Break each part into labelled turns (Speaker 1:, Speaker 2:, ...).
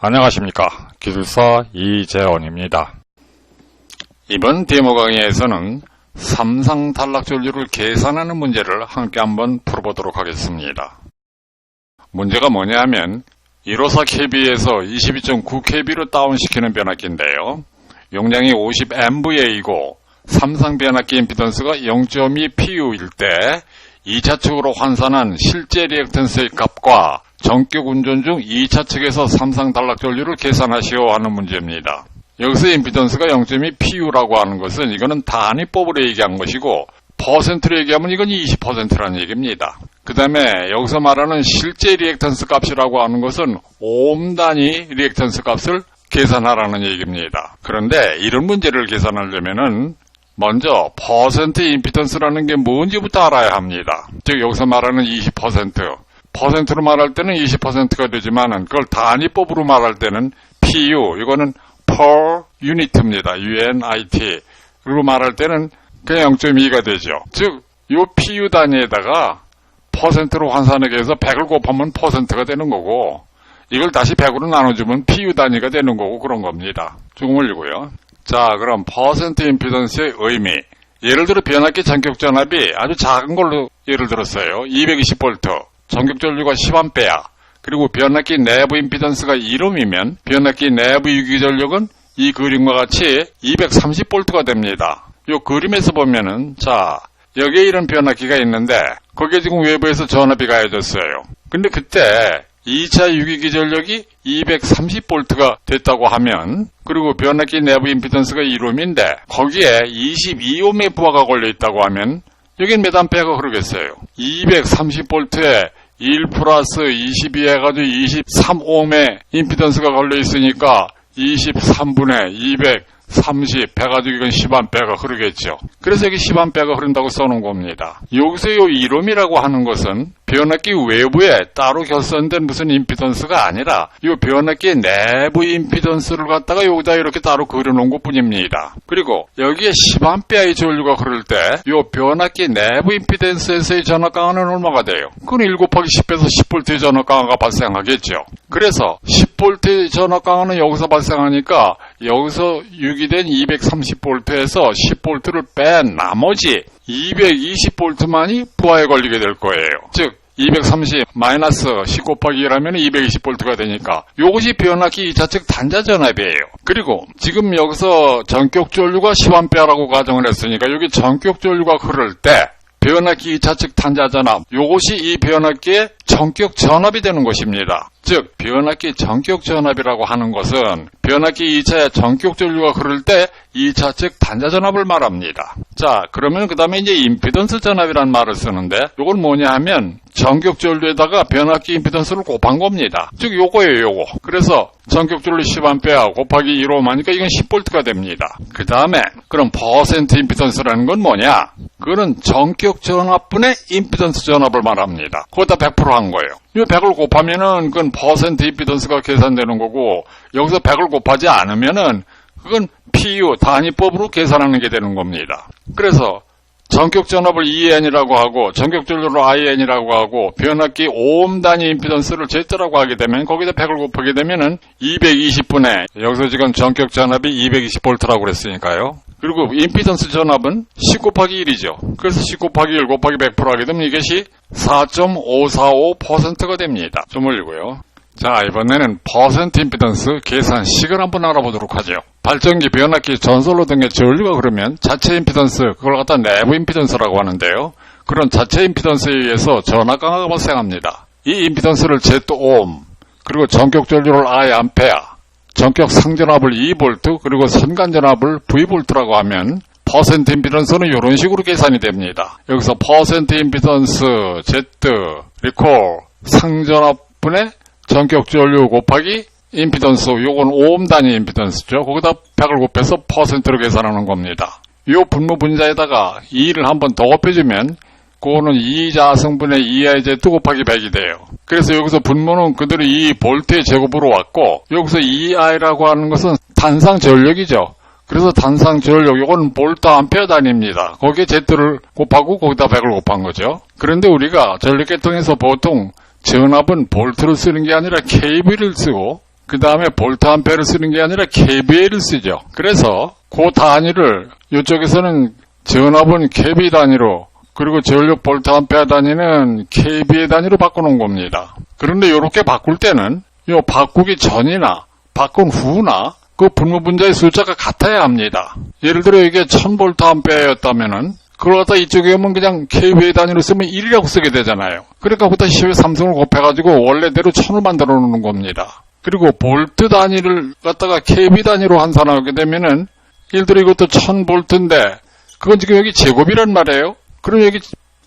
Speaker 1: 안녕하십니까. 기술사 이재원입니다. 이번 데모 강의에서는 삼상 단락 전류를 계산하는 문제를 함께 한번 풀어보도록 하겠습니다. 문제가 뭐냐 하면 154kb에서 22.9kb로 다운시키는 변압기인데요. 용량이 50MVA이고 삼상 변압기 임피던스가 0.2 PU일 때 2차 측으로 환산한 실제 리액턴스의 값과 전격 운전 중 2차 측에서 삼상 단락 전류를 계산하시오 하는 문제입니다. 여기서 임피던스가 0.2 PU라고 하는 것은 이거는 단위법으로 얘기한 것이고 퍼센트로 얘기하면 이건 20%라는 얘기입니다. 그 다음에 여기서 말하는 실제 리액턴스 값이라고 하는 것은 옴 단위 리액턴스 값을 계산하라는 얘기입니다. 그런데 이런 문제를 계산하려면은 먼저 퍼센트 임피던스라는 게 뭔지부터 알아야 합니다. 즉 여기서 말하는 20% 퍼센트로 말할 때는 20%가 되지만 그걸 단위법으로 말할 때는 PU 이거는 per unit입니다. UNIT 그리고 말할 때는 그냥 0.2가 되죠. 즉이 PU 단위에다가 퍼센트로 환산하기 위해서 100을 곱하면 퍼센트가 되는 거고 이걸 다시 100으로 나눠주면 PU 단위가 되는 거고 그런 겁니다. 조금 올리고요. 자, 그럼 퍼센트 임피던스의 의미. 예를 들어 변압기 전격 전압이 아주 작은 걸로 예를 들었어요. 220V, 전격 전류가 10A, 그리고 변압기 내부 임피던스가 1옴이면 변압기 내부 유기 전력은 이 그림과 같이 230V가 됩니다. 이 그림에서 보면은 자, 여기에 이런 변압기가 있는데 거기에 지금 외부에서 전압이 가해졌어요. 근데 그때 2차 유기기 전력이 230V가 됐다고 하면 그리고 변압기 내부 임피던스가 1옴인데 거기에 22옴의 부하가 걸려 있다고 하면 여긴 몇 암페어가 흐르겠어요. 230V에 1 플러스 22 해가지고 23옴의 임피던스가 걸려 있으니까 23분의 230 해가지고 이건 10암페어가 흐르겠죠. 그래서 여기 10암페어가 흐른다고 써놓은 겁니다. 여기서 이 1옴이라고 하는 것은 변압기 외부에 따로 결선된 무슨 임피던스가 아니라 이 변압기 내부 임피던스를 갖다가 여기다 이렇게 따로 그려놓은 것 뿐입니다. 그리고 여기에 10A의 전류가 흐를 때 이 변압기 내부 임피던스에서의 전압 강화는 얼마가 돼요? 그건 1 곱하기 10에서 10V의 전압 강화가 발생하겠죠. 그래서 10V의 전압 강화는 여기서 발생하니까 여기서 유기된 230V에서 10V를 뺀 나머지 220V만이 부하에 걸리게 될 거예요. 즉, 230 마이너스 10 곱하기 1하면 220V가 되니까 이것이 변압기 2차측 단자 전압이에요. 그리고 지금 여기서 전격 전류가 10A라고 가정을 했으니까 여기 전격 전류가 흐를 때 변압기 2차측 단자 전압 이것이 이 변압기의 전격 전압이 되는 것입니다. 즉 변압기 전격 전압이라고 하는 것은 변압기 2차의 전격 전류가 흐를 때 2차 측 단자 전압을 말합니다. 자 그러면 그 다음에 이제 임피던스 전압이라는 말을 쓰는데 이건 뭐냐 하면 전격 전류에다가 변압기 임피던스를 곱한 겁니다. 즉 요거예요 요거. 그래서 전격 전류 10A 곱하기 1옴 하니까 이건 10V가 됩니다. 그 다음에 그럼 퍼센트 임피던스라는 건 뭐냐? 그거는 전격 전압분의 임피던스 전압을 말합니다. 거기다 100%한 거예요. 이 100을 곱하면은 그건 퍼센트 임피던스가 계산되는 거고 여기서 100을 곱하지 않으면은 그건 PU 단위법으로 계산하는 게 되는 겁니다. 그래서 전격 전압을 EN이라고 하고 전격 전류를 IN이라고 하고 변압기 오hm 단위 임피던스를 Z라고 하게 되면 거기다 100을 곱하게 되면은 220분의 여기서 지금 전격 전압이 220V라고 그랬으니까요. 그리고 임피던스 전압은 10 곱하기 1이죠. 그래서 10 곱하기 1 곱하기 100% 하게 되면 이것이 4.545%가 됩니다. 좀 올리고요. 자, 이번에는 퍼센트 임피던스 계산식을 한번 알아보도록 하죠. 발전기, 변압기, 전솔로 등의 전류가 그러면 자체 임피던스, 그걸 갖다 내부 임피던스라고 하는데요. 그런 자체 임피던스에 의해서 전압 강화가 발생합니다. 이 임피던스를 Z-오hm, 그리고 전격 전류를 I 암페어, 전격 상전압을 2V, 그리고 선간전압을 V라고 하면 퍼센트 임피던스는 이런 식으로 계산이 됩니다. 여기서 퍼센트 임피던스 Z, 리콜, 상전압분의 전격 전류 곱하기 임피던스, 요건 오hm 단위 임피던스죠. 거기다 100을 곱해서 퍼센트로 계산하는 겁니다. 요 분모 분자에다가 2를 한번 더 곱해주면 그거는 2자성분의 2iz 곱하기 100이 돼요. 그래서 여기서 분모는 그대로 2 볼트의 제곱으로 왔고 여기서 2i라고 하는 것은 단상 전력이죠. 그래서 단상 전력 이건 볼트 암페어 단위입니다. 거기에 Z를 곱하고 거기다 100을 곱한 거죠. 그런데 우리가 전력계통에서 보통 전압은 볼트를 쓰는 게 아니라 KV를 쓰고 그 다음에 볼트 암페어를 쓰는 게 아니라 kVA를 쓰죠. 그래서 그 단위를 이쪽에서는 전압은 kV 단위로 그리고 전력 볼트 암페어 단위는 kVA 단위로 바꿔놓은 겁니다. 그런데 이렇게 바꿀 때는 요 바꾸기 전이나 바꾼 후나 그 분모 분자의 숫자가 같아야 합니다. 예를 들어 이게 1000볼트 암페어였다면은 그걸 갖다 이쪽에 오면 그냥 kVA 단위로 쓰면 1이라고 쓰게 되잖아요. 그러니까 그때 10의 삼성을 곱해가지고 원래대로 1000을 만들어 놓는 겁니다. 그리고 볼트 단위를 갖다가 kV 단위로 환산하게 되면은 예를 들어 이것도 1000볼트인데 그건 지금 여기 제곱이란 말이에요. 그럼 여기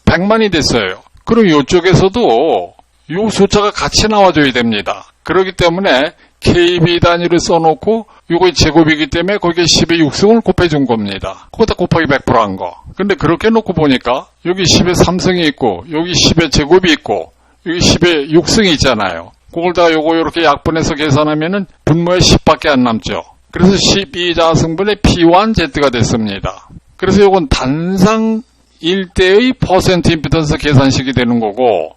Speaker 1: 100만이 됐어요. 그럼 이쪽에서도 이 숫자가 같이 나와줘야 됩니다. 그렇기 때문에 KB 단위를 써놓고 이거 제곱이기 때문에 거기에 10의 6승을 곱해준 겁니다. 거기다 곱하기 100%한 거. 근데 그렇게 놓고 보니까 여기 10의 3승이 있고 여기 10의 제곱이 있고 여기 10의 6승이 있잖아요. 그걸 다 요거 이렇게 약분해서 계산하면은 분모에 10밖에 안 남죠. 그래서 12자승분의 P1Z가 됐습니다. 그래서 요건 단상 일대의 퍼센트 임피던스 계산식이 되는 거고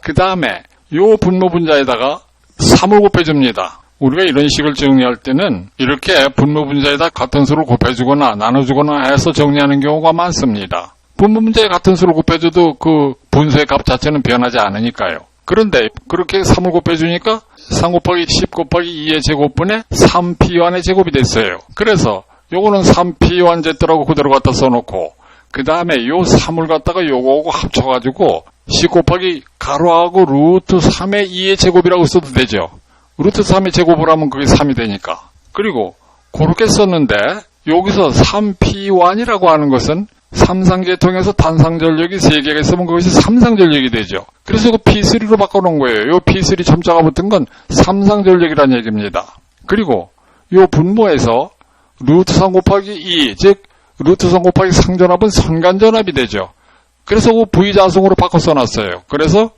Speaker 1: 그 다음에 요 분모 분자에다가 3을 곱해줍니다. 우리가 이런 식을 정리할 때는 이렇게 분모 분자에다 같은 수를 곱해주거나 나눠주거나 해서 정리하는 경우가 많습니다. 분모 분자에 같은 수를 곱해줘도 그 분수의 값 자체는 변하지 않으니까요. 그런데 그렇게 3을 곱해주니까 3 곱하기 10 곱하기 2의 제곱분의 3p1의 제곱이 됐어요. 그래서 요거는 3p1z라고 그대로 갖다 써놓고 그 다음에 요 3을 갖다가 요거하고 합쳐가지고 10 곱하기 가로하고 루트 3의 2의 제곱이라고 써도 되죠. 루트 3의 제곱을 하면 그게 3이 되니까. 그리고 그렇게 썼는데 여기서 3p1이라고 하는 것은 삼상계통에서 단상전력이 3개가 있으면 그것이 삼상전력이 되죠. 그래서 그 P3로 바꿔놓은 거예요. 요 P3 첨자가 붙은 건 삼상전력이라는 얘기입니다. 그리고 요 분모에서 루트 3 곱하기 2, 즉 루트 3 곱하기 상전압은 선간전압이 되죠. 그래서 그 V자성으로 바꿔 써놨어요. 그래서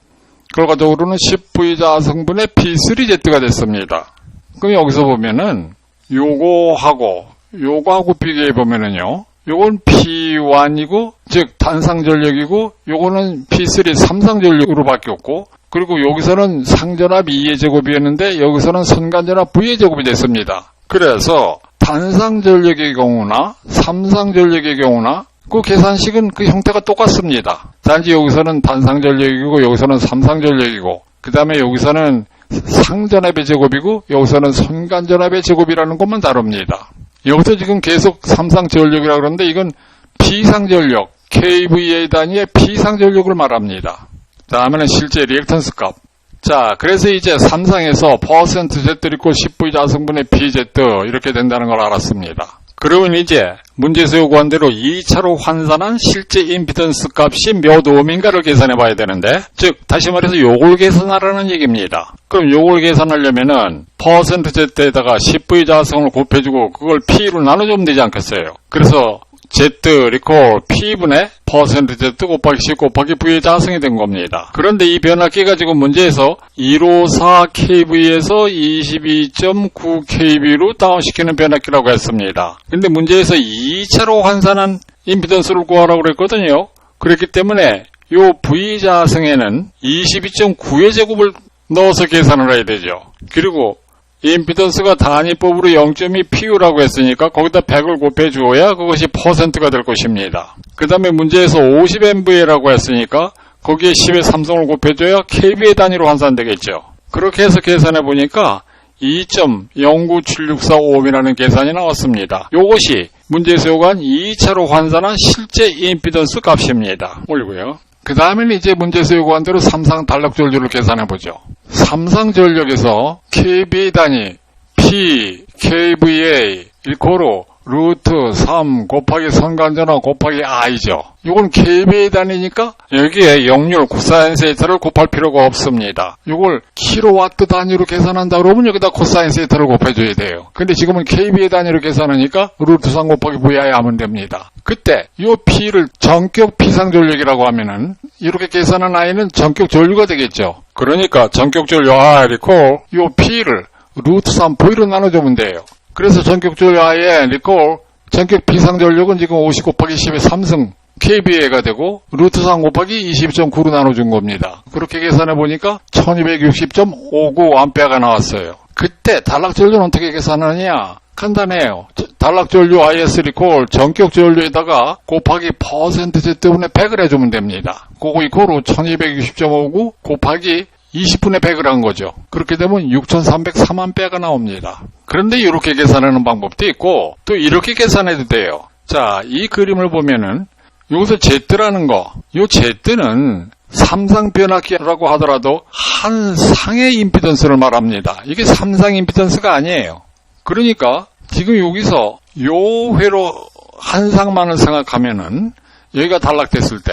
Speaker 1: 결과적으로는 10V자 성분의 P3Z가 됐습니다. 그럼 여기서 보면은 요거하고 요거하고 비교해 보면은요. 요건 P1이고 즉 단상전력이고 요거는 P3 삼상전력으로 바뀌었고 그리고 여기서는 상전압 2의 제곱이었는데 여기서는 선간전압 V의 제곱이 됐습니다. 그래서 단상전력의 경우나 삼상전력의 경우나 그 계산식은 그 형태가 똑같습니다. 단지 여기서는 단상전력이고 여기서는 삼상전력이고 그 다음에 여기서는 상전압의 제곱이고 여기서는 선간전압의 제곱이라는 것만 다릅니다. 여기서 지금 계속 삼상전력이라고 그러는데 이건 비상전력 KVA 단위의 비상전력을 말합니다. 다음에는 실제 리액턴스 값. 자, 그래서 이제 삼상에서 퍼센트 Z 있고 10V 자성분의 BZ 이렇게 된다는 걸 알았습니다. 그러면 이제 문제에서 요구한 대로 2차로 환산한 실제 임피던스 값이 몇 오음인가를 계산해 봐야 되는데 즉 다시 말해서 요걸 계산하라는 얘기입니다. 그럼 요걸 계산하려면은 퍼센트 Z에다가 10V 자성을 곱해주고 그걸 P로 나눠주면 되지 않겠어요? 그래서 Z 리콜 P분의 퍼센트 Z 곱하기 10 곱하기 V의 자성이 된 겁니다. 그런데 이 변압기가 지금 문제에서 154 kV에서 22.9 kV로 다운시키는 변압기라고 했습니다. 근데 문제에서 2차로 환산한 임피던스를 구하라고 그랬거든요. 그렇기 때문에 요 V 자성에는 22.9의 제곱을 넣어서 계산을 해야 되죠. 그리고 임피던스가 단위법으로 0.2 PU라고 했으니까 거기다 100을 곱해 주어야 그것이 퍼센트가 될 것입니다. 그 다음에 문제에서 50MVA라고 했으니까 거기에 10의 삼성을 곱해줘야 KVA 단위로 환산되겠죠. 그렇게 해서 계산해 보니까 2.097645이라는 계산이 나왔습니다. 이것이 문제에서 요구한 2차로 환산한 실제 임피던스 값입니다. 올리고요. 그 다음에는 이제 문제에서 요구한 대로 삼상 단력 전류를 계산해 보죠. 삼상 전력에서 kVA 단위 P, kVA 일코로 루트 3 곱하기 선간전압 곱하기 I죠. 이건 kVA 단위니까 여기에 역률 코사인 세타를 곱할 필요가 없습니다. 이걸 킬로와트 단위로 계산한다 그러면 여기다 코사인 세타를 곱해줘야 돼요. 근데 지금은 kVA 단위로 계산하니까 루트 3 곱하기 VI 하면 됩니다. 그때 이 P를 전격 비상전력이라고 하면은 이렇게 계산한 I는 전격 전류가 되겠죠. 그러니까 전격 전류 리콜 이 P를 루트 3 V로 나눠주면 돼요. 그래서 전격 전류 I의 리콜 전격 비상전력은 지금 50 곱하기 10의 3승 KVA가 되고 루트 3 곱하기 22.9로 나눠준 겁니다. 그렇게 계산해 보니까 1260.59 암페어가 나왔어요. 그때 단락전류는 어떻게 계산하느냐? 간단해요. 저- 단락전류 IS 리콜 전격 전류에다가 곱하기 퍼센트 Z 분의 100을 해주면 됩니다. 그거 이코로 1260.59 곱하기 20분의 100을 한 거죠. 그렇게 되면 6303만 배가 나옵니다. 그런데 이렇게 계산하는 방법도 있고 또 이렇게 계산해도 돼요. 자, 이 그림을 보면은 여기서 Z라는 거, 이 Z는 삼상 변압기라고 하더라도 한 상의 임피던스를 말합니다. 이게 삼상 임피던스가 아니에요. 그러니까 지금 여기서 요 회로 한 상만을 생각하면은 여기가 단락됐을 때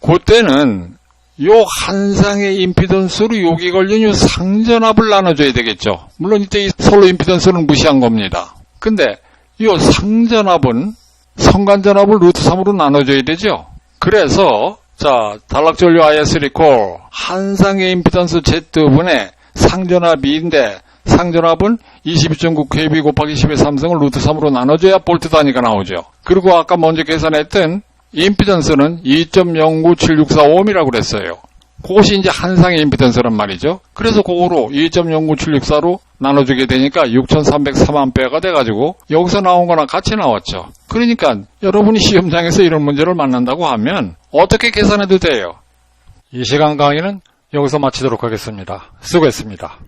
Speaker 1: 그때는 요 한 상의 임피던스로 여기 걸린 요 상전압을 나눠줘야 되겠죠. 물론 이때 이 솔로 임피던스는 무시한 겁니다. 근데 요 상전압은 성간전압을 루트 3으로 나눠줘야 되죠. 그래서 자 단락전류 IS 리콜 한 상의 임피던스 Z분의 상전압인데 상전압은 22.9 KB 곱하기 10의 3승을 루트 3으로 나눠줘야 볼트 단위가 나오죠. 그리고 아까 먼저 계산했던 임피던스는 2.097645옴이라고 그랬어요. 그것이 이제 한 상의 임피던스란 말이죠. 그래서 그거로 2.09764로 나눠주게 되니까 6303암페어가 돼가지고 여기서 나온 거랑 같이 나왔죠. 그러니까 여러분이 시험장에서 이런 문제를 만난다고 하면 어떻게 계산해도 돼요. 이 시간 강의는 여기서 마치도록 하겠습니다. 수고했습니다.